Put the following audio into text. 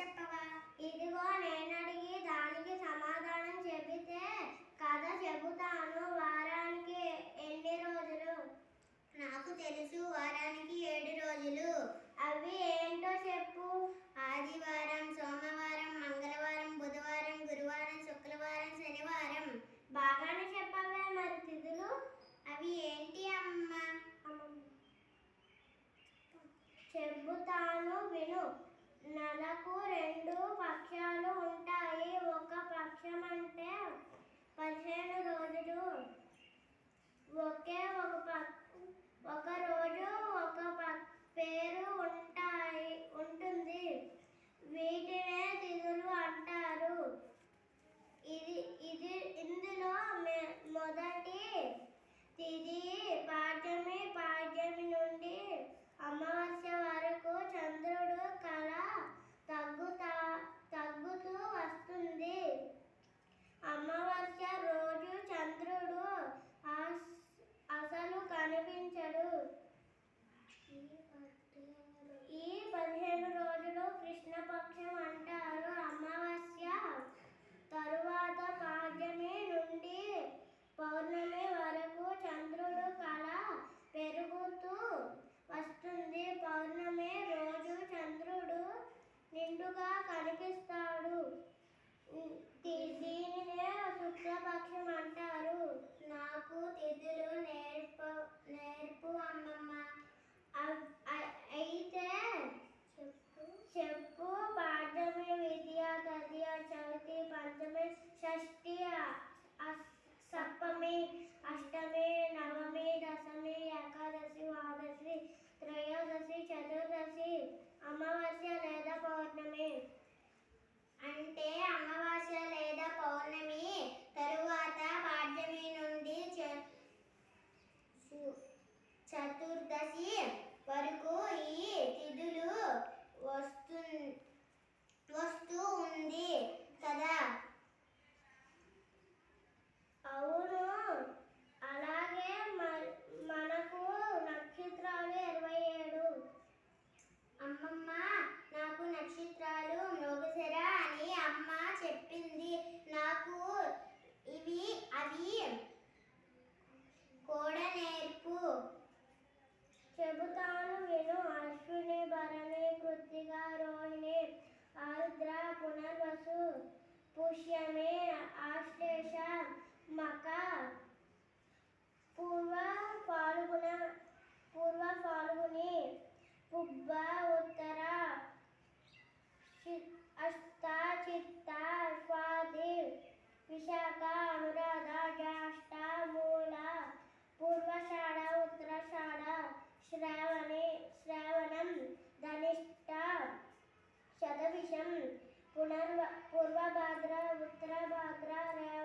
చెప్పవా? ఇదిగో నేనడిగి దానికి సమాధానం చెబితే కథ చెబుతాను వారానికి ఎన్ని రోజులు? నాకు తెలుసు వారానికి ఏడు రోజులు. అవి ఏంటో చెప్పు. ఆదివారం సోమవారం మంగళవారం బుధవారం గురువారం శుక్రవారం శనివారం. బాగానే చెప్పవా మరి తిథులు. అవి ఏంటి అమ్మ? చెబుతాను విను. నెలకు రెండు పక్షాలు ఉంటాయి. ఒక పక్షం అంటే పది పుస్తక అనురాధ మూల పూర్వషాఢ ఉత్తరషాఢ శ్రావణి శ్రావణం ధనిష్ట శతవిషం పునర్వ పూర్వభాద్ర ఉత్తరభాద్ర రే